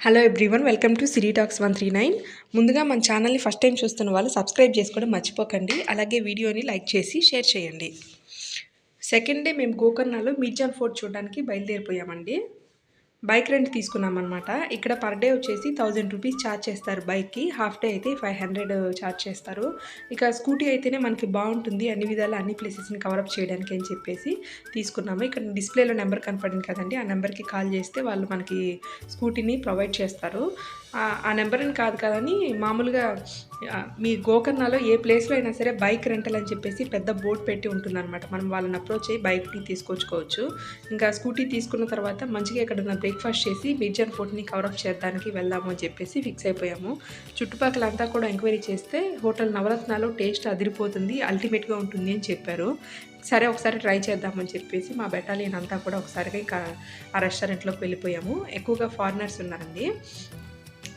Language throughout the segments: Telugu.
Hello everyone welcome to Siri talks one three nine ముందుగా మన ఛానల్ని ఫస్ట్ టైం చూస్తున్న వాళ్ళు సబ్స్క్రైబ్ చేసుకోవడం మర్చిపోకండి. అలాగే వీడియోని లైక్ చేసి షేర్ చేయండి. సెకండ్ డే మేము గోకర్ణలో మిర్జాన్ ఫోర్ట్ చూడడానికి బయలుదేరిపోయామండి. బైక్ రెంట్ తీసుకున్నాం అనమాట ఇక్కడ పర్ డే వచ్చేసి థౌజండ్ రూపీస్ ఛార్జ్ చేస్తారు బైక్కి. హాఫ్ డే అయితే ఫైవ్ హండ్రెడ్ ఛార్జ్ చేస్తారు. ఇక స్కూటీ అయితేనే మనకి బాగుంటుంది. అన్ని విధాలు అన్ని ప్లేసెస్ని కవరప్ చేయడానికి అని చెప్పేసి తీసుకున్నాము. ఇక్కడ డిస్ప్లేలో నెంబర్ కనపడింది కదండి. ఆ నెంబర్కి కాల్ చేస్తే వాళ్ళు మనకి స్కూటీని ప్రొవైడ్ చేస్తారు. ఆ- నెంబర్ నెంబర్ని కాదు కదని మామూలుగా మీ గోకర్ణలో ఏ ప్లేస్లో అయినా సరే బైక్ రెంటల్ అని చెప్పేసి పెద్ద బోర్డు పెట్టి ఉంటుందన్నమాట. మనం వాళ్ళని అప్రోచ్ అయ్యి బైక్ని తీసుకొచ్చుకోవచ్చు. ఇంకా స్కూటీ తీసుకున్న తర్వాత మంచిగా ఎక్కడన్నా బ్రేక్ఫాస్ట్ చేసి మిర్జాన్ ఫుడ్ని కవరప్ చేద్దానికి వెళ్దాము అని చెప్పేసి ఫిక్స్ అయిపోయాము. చుట్టుపక్కల అంతా కూడా ఎంక్వైరీ చేస్తే హోటల్ నవరత్నాలు టేస్ట్ అదిరిపోతుంది అల్టిమేట్గా ఉంటుంది అని చెప్పారు. సరే ఒకసారి ట్రై చేద్దామని చెప్పేసి మా బెటాలియన్ అంతా కూడా ఒకసారిగా ఇంకా ఆ రెస్టారెంట్లోకి వెళ్ళిపోయాము. ఎక్కువగా ఫారినర్స్ ఉన్నారండి.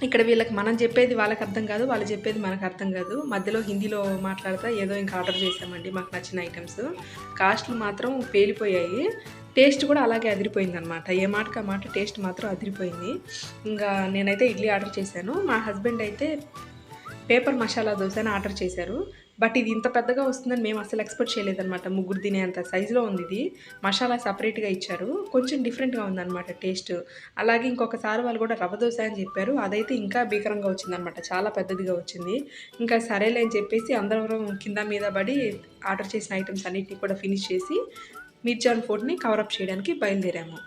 ఇక్కడ వీళ్ళకి మనం చెప్పేది వాళ్ళకి అర్థం కాదు వాళ్ళు చెప్పేది మనకు అర్థం కాదు. మధ్యలో హిందీలో మాట్లాడతా ఏదో ఇంకా ఆర్డర్ చేసామండి మాకు నచ్చిన ఐటమ్స్ కాస్ట్లు మాత్రం పేలిపోయాయి. టేస్ట్ కూడా అలాగే అదిరిపోయింది అనమాట ఏ మాటకి ఆ మాట టేస్ట్ మాత్రం అదిరిపోయింది. ఇంకా నేనైతే ఇడ్లీ ఆర్డర్ చేశాను. మా హస్బెండ్ అయితే పేపర్ మసాలా దోశ అని ఆర్డర్ చేశారు. బట్ ఇది ఇంత పెద్దగా వస్తుందని మేము అసలు ఎక్స్పెక్ట్ చేయలేదన్నమాట. ముగ్గురు తినేంత సైజులో ఉంది ఇది. మసాలా సపరేట్గా ఇచ్చారు. కొంచెం డిఫరెంట్గా ఉందన్నమాట టేస్ట్. అలాగే ఇంకొకసారి వాళ్ళు కూడా రవ్వ దోశ అని చెప్పారు. అదైతే ఇంకా భీకరంగా వచ్చిందనమాట చాలా పెద్దదిగా వచ్చింది. ఇంకా సరేలే అని చెప్పేసి అందరం కింద మీద పడి ఆర్డర్ చేసిన ఐటమ్స్ అన్నిటిని కూడా ఫినిష్ చేసి మిర్జాన్ ఫోర్ట్ని కవరప్ చేయడానికి బయలుదేరాము.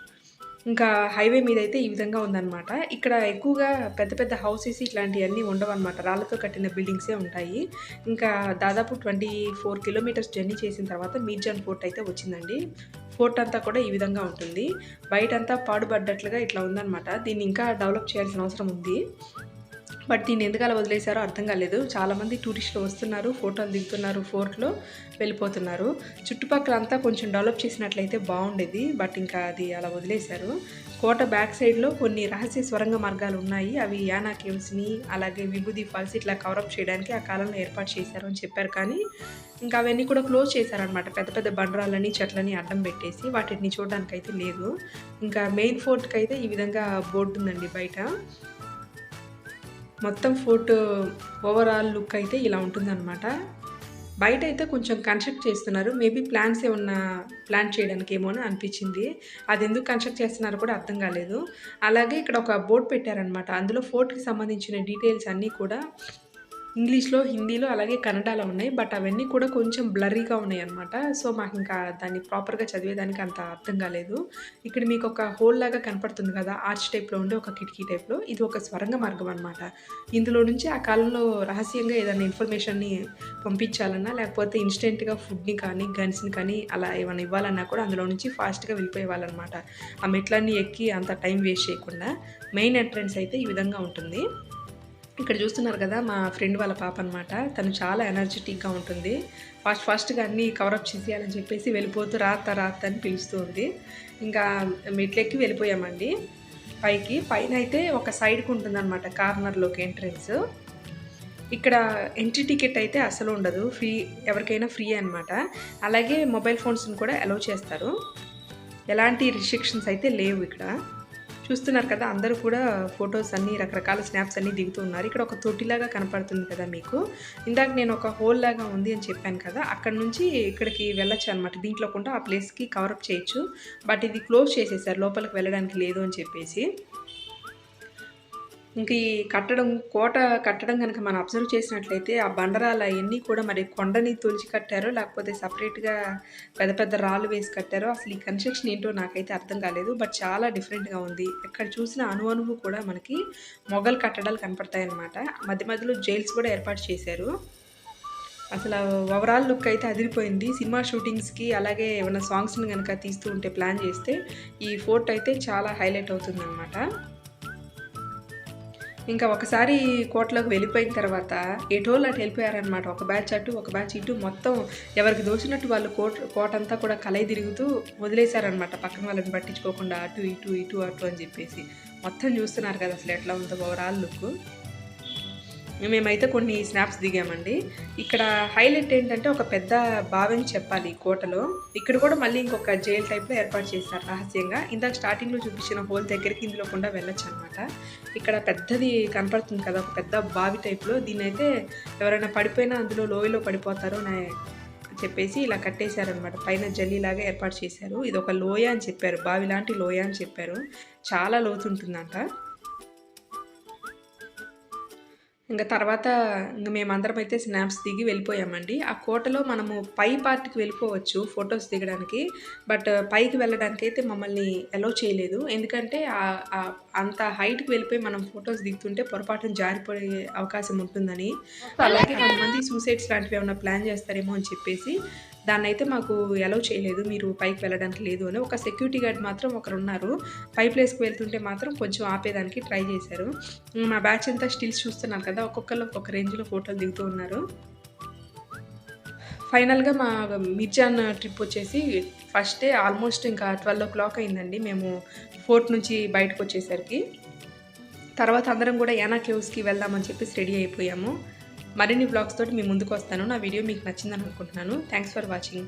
ఇంకా హైవే మీద అయితే ఈ విధంగా ఉందన్నమాట. ఇక్కడ ఎక్కువగా పెద్ద పెద్ద హౌసెస్ ఇట్లాంటివన్నీ ఉండవన్నమాట. రాళ్ళతో కట్టిన బిల్డింగ్సే ఉంటాయి. ఇంకా దాదాపు ట్వంటీ ఫోర్ కిలోమీటర్స్ జర్నీ చేసిన తర్వాత మీర్జాన్ ఫోర్ట్ అయితే వచ్చిందండి. ఫోర్ట్ అంతా కూడా ఈ విధంగా ఉంటుంది. బయట అంతా పాడుపడ్డట్లుగా ఇట్లా ఉందన్నమాట. దీన్ని ఇంకా డెవలప్ చేయాల్సిన అవసరం ఉంది. బట్ దీన్ని ఎందుకు అలా వదిలేశారో అర్థం కాలేదు. చాలామంది టూరిస్టులు వస్తున్నారు ఫోటోలు దిగుతున్నారు ఫోర్ట్లో వెళ్ళిపోతున్నారు. చుట్టుపక్కల అంతా కొంచెం డెవలప్ చేసినట్లయితే బాగుండేది బట్ ఇంకా అది అలా వదిలేశారు. కోట బ్యాక్ సైడ్లో కొన్ని రహస్య స్వరంగ మార్గాలు ఉన్నాయి. అవి యానా కేవ్స్ని అలాగే విభూది ఫాల్స్ ఇట్లా కవరప్ చేయడానికి ఆ కాలంలో ఏర్పాటు చేశారు అని చెప్పారు. కానీ ఇంకా అవన్నీ కూడా క్లోజ్ చేశారనమాట పెద్ద పెద్ద బండరాలని చెట్లని అడ్డం పెట్టేసి వాటిని చూడడానికి అయితే లేదు. ఇంకా మెయిన్ ఫోర్ట్కి అయితే ఈ విధంగా బోర్డు ఉందండి బయట. మొత్తం ఫోర్ట్ ఓవరాల్ లుక్ అయితే ఇలా ఉంటుందన్నమాట. బయట అయితే కొంచెం కన్స్ట్రక్ట్ చేస్తున్నారు. మేబీ ప్లాన్స్ ఏమన్నా ప్లాన్ చేయడానికి ఏమో అని అనిపించింది. అది ఎందుకు కన్స్ట్రక్ట్ చేస్తున్నారో కూడా అర్థం కాలేదు. అలాగే ఇక్కడ ఒక బోర్డు పెట్టారనమాట అందులో ఫోర్ట్కి సంబంధించిన డీటెయిల్స్ అన్నీ కూడా ఇంగ్లీష్లో హిందీలో అలాగే కన్నడలో ఉన్నాయి. బట్ అవన్నీ కూడా కొంచెం బ్లర్రీగా ఉన్నాయి అనమాట సో మాకు ఇంకా దాన్ని ప్రాపర్గా చదివేదానికి అంత అర్థం కాలేదు. ఇక్కడ మీకు ఒక హోల్ లాగా కనపడుతుంది కదా ఆర్చ్ టైప్లో ఉండే ఒక కిటికీ టైప్లో. ఇది ఒక స్వరంగ మార్గం అనమాట ఇందులో నుంచి ఆ కాలంలో రహస్యంగా ఏదైనా ఇన్ఫర్మేషన్ని పంపించాలన్నా లేకపోతే ఇన్స్టెంట్గా ఫుడ్ని కానీ గన్స్ని కానీ అలా ఏమైనా ఇవ్వాలన్నా కూడా అందులో నుంచి ఫాస్ట్గా వెళ్ళిపోయే వాళ్ళనమాట ఆ మెట్లన్నీ ఎక్కి అంత టైం వేస్ట్ చేయకుండా మెయిన్ ఎంట్రన్స్ అయితే ఈ విధంగా ఉంటుంది. ఇక్కడ చూస్తున్నారు కదా మా ఫ్రెండ్ వాళ్ళ పాప అనమాట తను చాలా ఎనర్జెటిక్గా ఉంటుంది. ఫాస్ట్ ఫాస్ట్గా అన్నీ కవరప్ చేసేయాలని చెప్పేసి వెళ్ళిపోతూ రాత రాత అని పిలుస్తుంది. ఇంకా మెట్లెక్కి వెళ్ళిపోయామండి. పైకి పైన అయితే ఒక సైడ్కి ఉంటుందన్నమాట కార్నర్లోకి ఎంట్రన్స్ ఇక్కడ ఎంట్రీ టికెట్ అయితే అసలు ఉండదు. ఫ్రీ ఎవరికైనా ఫ్రీ అనమాట అలాగే మొబైల్ ఫోన్స్ని కూడా అలౌ చేస్తారు. ఎలాంటి రిస్ట్రిక్షన్స్ అయితే లేవు ఇక్కడ. చూస్తున్నారు కదా అందరూ కూడా ఫొటోస్ అన్ని రకరకాల స్నాప్స్ అన్ని దిగుతూ ఉన్నారు. ఇక్కడ ఒక తొట్టిలాగా కనపడుతుంది కదా మీకు. ఇందాక నేను ఒక హోల్ లాగా ఉంది అని చెప్పాను కదా అక్కడ నుంచి ఇక్కడికి వెళ్ళొచ్చు అనమాట దీంట్లో కూడా ఆ ప్లేస్కి కవరప్ చేయొచ్చు. బట్ ఇది క్లోజ్ చేసేసారు లోపలికి వెళ్ళడానికి లేదు అని చెప్పేసి. ఇంక ఈ కట్టడం కోట కట్టడం కనుక మనం అబ్జర్వ్ చేసినట్లయితే ఆ బండరాలు అవన్నీ కూడా మరి కొండని తొలిచి కట్టారో లేకపోతే సపరేట్గా పెద్ద పెద్ద రాళ్ళు వేసి కట్టారో అసలు ఈ కన్స్ట్రక్షన్ ఏంటో నాకైతే అర్థం కాలేదు. బట్ చాలా డిఫరెంట్గా ఉంది. ఎక్కడ చూసిన అను అణువు కూడా మనకి మొఘల్ కట్టడాలు కనపడతాయి అన్నమాట మధ్య మధ్యలో జైల్స్ కూడా ఏర్పాటు చేశారు. అసలు ఓవరాల్ లుక్ అయితే అదిరిపోయింది. సినిమా షూటింగ్స్కి అలాగే ఏమైనా సాంగ్స్ని కనుక తీస్తూ ఉంటే ప్లాన్ చేస్తే ఈ ఫోర్ట్ అయితే చాలా హైలైట్ అవుతుందన్నమాట. ఇంకా ఒకసారి కోర్టులోకి వెళ్ళిపోయిన తర్వాత ఎటోళ్ళు అటు వెళ్ళిపోయారనమాట ఒక బ్యాచ్ అటు ఒక బ్యాచ్ ఇటు మొత్తం ఎవరికి దోచినట్టు వాళ్ళు కోట కోట అంతా కూడా కలయి తిరుగుతూ వదిలేశారనమాట పక్కన వాళ్ళని పట్టించుకోకుండా అటు ఇటు ఇటు అటు అని చెప్పేసి. మొత్తం చూస్తున్నారు కదా అసలు ఎట్లా ఉందో ఓవరాల్ లుక్. మేమైతే కొన్ని స్నాప్స్ దిగామండి. ఇక్కడ హైలైట్ ఏంటంటే ఒక పెద్ద బావిని చెప్పాలి ఈ కోటలో. ఇక్కడ కూడా మళ్ళీ ఇంకొక జైల్ టైప్లో ఏర్పాటు చేశారు రహస్యంగా. ఇందాక స్టార్టింగ్లో చూపించిన హోల్ దగ్గరికి ఇందులో కూడా వెళ్ళొచ్చు అనమాట ఇక్కడ పెద్దది కనపడుతుంది కదా ఒక పెద్ద బావి టైప్లో దీన్ని అయితే ఎవరైనా పడిపోయినా అందులో లోయలో పడిపోతారు అని చెప్పేసి ఇలా కట్టేశారనమాట పైన జల్లీలాగా ఏర్పాటు చేశారు. ఇది ఒక లోయ అని చెప్పారు బావి లాంటి లోయ అని చెప్పారు. చాలా లోతుంటుందంట ఇంకా తర్వాత ఇంక మేమందరం అయితే స్నాప్స్ దిగి వెళ్ళిపోయామండి. ఆ కోటలో మనము పై పార్ట్కి వెళ్ళిపోవచ్చు ఫొటోస్ దిగడానికి. బట్ పైకి వెళ్ళడానికి అయితే మమ్మల్ని అలో చేయలేదు. ఎందుకంటే అంత హైట్కి వెళ్ళిపోయి మనం ఫొటోస్ దిగుతుంటే పొరపాటున జారిపోయే అవకాశం ఉంటుందని. అలాగే కొంతమంది సూసైడ్స్ లాంటివి ఏమైనా ప్లాన్ చేస్తారేమో అని చెప్పేసి దాన్ని అయితే మాకు అలౌ చేయలేదు మీరు పైకి వెళ్ళడానికి లేదు అని. ఒక సెక్యూరిటీ గార్డ్ మాత్రం ఒకరు ఉన్నారు. పై ప్లేస్కి వెళ్తుంటే మాత్రం కొంచెం ఆపేదానికి ట్రై చేశారు. మా బ్యాచ్ అంతా స్టిల్స్ చూస్తున్నారు కదా ఒక్కొక్కరు ఒక్కొక్క రేంజ్లో ఫోటోలు దిగుతూ ఉన్నారు. ఫైనల్గా మా మిర్జాన్ ట్రిప్ వచ్చేసి ఫస్ట్ డే ఆల్మోస్ట్ ఇంకా ట్వెల్వ్ ఓ క్లాక్ అయిందండి. మేము ఫోర్ట్ నుంచి బయటకు వచ్చేసరికి. తర్వాత అందరం కూడా యానా కేవ్స్కి వెళ్దామని చెప్పేసి రెడీ అయిపోయాము. మరిన్ని బ్లాగ్స్ తోటి మీ ముందుకు వస్తాను. నా వీడియో మీకు నచ్చిందని అనుకుంటున్నాను. Thanks for watching